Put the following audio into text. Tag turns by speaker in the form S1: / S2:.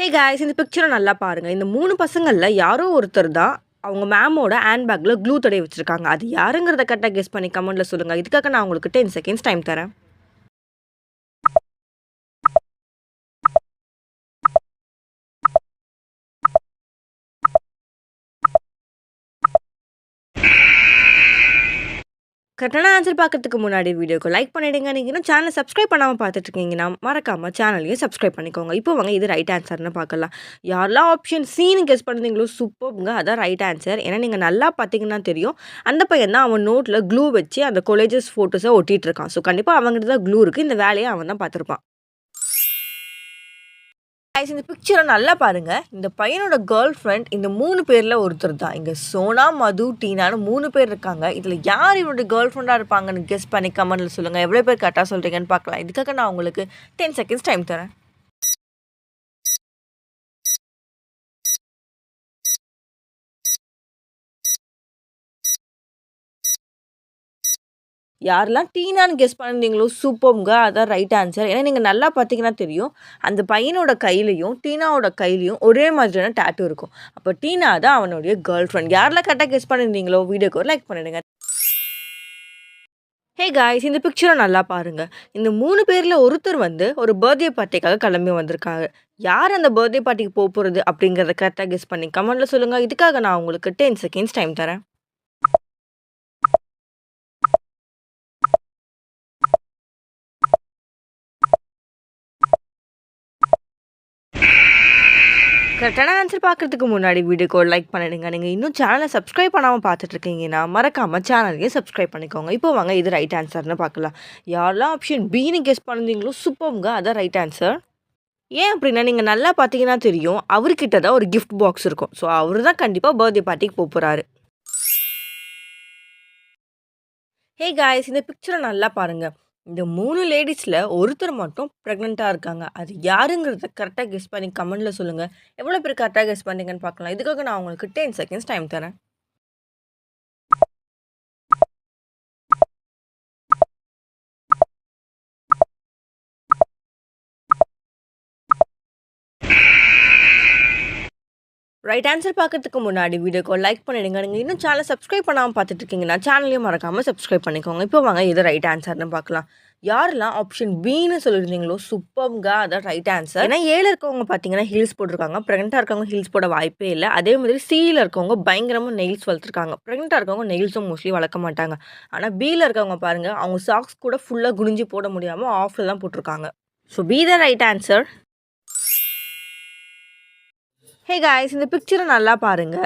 S1: ஹே guys இந்த பிக்சரை நல்லா பாருங்கள் இந்த மூணு பசங்களில் யாரோ ஒருத்தர் தான் அவங்க மேமோட ஹேண்ட் பேக்கில் க்ளூ தடவை வச்சுருக்காங்க. அது யாருங்கிறத கரெக்டாக கெஸ் பண்ணி கமெண்ட்டில் சொல்லுங்கள் இதுக்காக நான் உங்களுக்கு டென் செகண்ட்ஸ் டைம் தரேன். கரெக்டான ஆன்சர் பார்க்கறதுக்கு முன்னாடி வீடியோக்கு லைக் பண்ணிடுங்க. நீங்கள் இன்னும் சேனல் சப்ஸ்கிரைப் பண்ணாமல் பார்த்துட்டு இருக்கீங்கன்னா மறக்காமல் சேனலையும் சப்ஸ்கிரைப் பண்ணிக்கோங்க. இப்போ வாங்க இது ரைட் ஆன்சர்னு பார்க்கலாம். யாரெல்லாம் ஆப்ஷன் சீனு கெஸ் பண்ணுறீங்களோ சூப்பர்ங்க அதான் ரைட் ஆன்சர் ஏன்னா நீங்கள் நல்லா பார்த்தீங்கன்னா தெரியும். அந்த பையன் தான் அவன் நோட்டில் க்ளூ வச்சு அந்த காலேஜஸ் ஃபோட்டோஸை ஒட்டிகிட்டு இருக்கான். ஸோ கண்டிப்பாக அவங்ககிட்ட தான் க்ளூ இருக்குது இந்த வேலையை அவன் தான் பார்த்துருப்பான். கைஸ் இந்த பிக்சரை நல்லா பாருங்க. இந்த பையனோட கேர்ள் ஃப்ரெண்ட் இந்த மூணு பேர்ல ஒருத்தர் தான். இங்க சோனா மது டீனான்னு மூணு பேர் இருக்காங்க. இதுல யார் இவனோட கேர்ள் ஃப்ரெண்டா இருப்பாங்கன்னு கெஸ் பண்ணி கமெண்ட்ல சொல்லுங்க. எவ்வளவு பேர் கரெக்டா சொல்றீங்கன்னு பார்க்கலாம். இதுக்காக நான் உங்களுக்கு டென் செகண்ட்ஸ் டைம் தரேன். யாரெல்லாம் டீனான்னு கெஸ் பண்ணிருந்தீங்களோ சூப்பர்ங்க அதான் ரைட் ஆன்சர் ஏன்னா நீங்கள் நல்லா பார்த்தீங்கன்னா தெரியும் அந்த பையனோட கையிலையும் டீனாவோட கையிலையும் ஒரே மாதிரியான டேட்டூ இருக்கும். அப்போ டீனா தான் அவனுடைய கேர்ள் ஃப்ரெண்ட் யாரெல்லாம் கரெக்டாக கெஸ் பண்ணியிருந்தீங்களோ வீடியோக்கு லைக் பண்ணிடுங்க. ஹே காய்ஸ் இந்த பிக்சரை நல்லா பாருங்கள் இந்த மூணு பேரில் ஒருத்தர் வந்து ஒரு பர்த்டே பார்ட்டிக்காக கிளம்பி வந்திருக்காங்க. யார் அந்த பர்த்டே பார்ட்டிக்கு போக போகிறது அப்படிங்கிறத கரெக்டாக கெஸ் பண்ணி கமெண்ட்டில் சொல்லுங்கள் இதுக்காக நான் உங்களுக்கு டென் செகண்ட்ஸ் டைம் தரேன். கரெக்டான ஆன்சர் பார்க்குறதுக்கு முன்னாடி வீடியோக்கு லைக் பண்ணிடுங்க. நீங்கள் இன்னும் சேனலை சப்ஸ்கிரைப் பண்ணாமல் பார்த்துட்டு இருக்கீங்கன்னா மறக்காமல் சேனலையும் சப்ஸ்கிரைப் பண்ணிக்கோங்க. இப்போ வாங்க இது ரைட் ஆன்சர்னு பார்க்கலாம். யாரெல்லாம் ஆப்ஷன் பின்னு கெஸ் பண்ணுறீங்களோ சூப்பர்ங்க அதான் ரைட் ஆன்சர் ஏன் அப்படின்னா நீங்கள் நல்லா பார்த்தீங்கன்னா தெரியும் அவர்கிட்ட தான் ஒரு கிஃப்ட் பாக்ஸ் இருக்கும். ஸோ அவர் தான் கண்டிப்பாக பர்த்டே பார்ட்டிக்கு போக போகிறாரு ஹே காய்ஸ் இந்த பிக்சரை நல்லா பாருங்கள் இந்த மூணு லேடிஸில் ஒருத்தர் மட்டும் ப்ரெக்னெண்ட்டாக இருக்காங்க. அது யாருங்கிறத கரெக்டாக கெஸ் பண்ணி கமெண்ட்டில் சொல்லுங்கள் எவ்வளோ பேர் கரெக்டாக கெஸ் பண்ணீங்கன்னு பார்க்கலாம் இதுக்காக நான் உங்களுக்கு டென் செகண்ட்ஸ் டைம் தரேன். ரைட் ஆன்சர் பார்க்கறதுக்கு முன்னாடி வீடியோக்கு லைக் பண்ணிடுங்க. நீங்கள் இன்னும் சேனல் சப்ஸ்கிரைப் பண்ணாமல் பார்த்துட்டு இருக்கீங்கன்னா சேனலையும் மறக்காமல் சப்ஸ்கிரைப் பண்ணிக்கோங்க. இப்போ வாங்க இது ரைட் ஆன்சர்னு பார்க்கலாம். யாரெல்லாம் ஆப்ஷன் பின்னு சொல்லியிருந்தீங்களோ சூப்பர்ங்க அதான் ரைட் ஆன்சர் ஏன்னா ஏழு இருக்கவங்க பார்த்தீங்கன்னா ஹீல்ஸ் போட்டிருக்காங்க. ப்ரெக்னெண்ட்டாக இருக்கவங்க ஹீல்ஸ் போட வாய்ப்பே இல்லை. அதே மாதிரி சியில் இருக்கவங்க பயங்கரமாக நெயில்ஸ் வளர்த்துருக்காங்க. ப்ரெக்னெண்ட்டாக இருக்கவங்க நெயில்ஸும் மோஸ்ட்லி வளர்க்க மாட்டாங்க. ஆனால் பியில் இருக்கவங்க பாருங்கள் அவங்க சாக்ஸ் கூட ஃபுல்லாக குனிஞ்சு போட முடியாமல் ஆஃபில் தான் போட்டிருக்காங்க. So be the right answer hey guys இந்த பிக்சரை நல்லா பாருங்கள்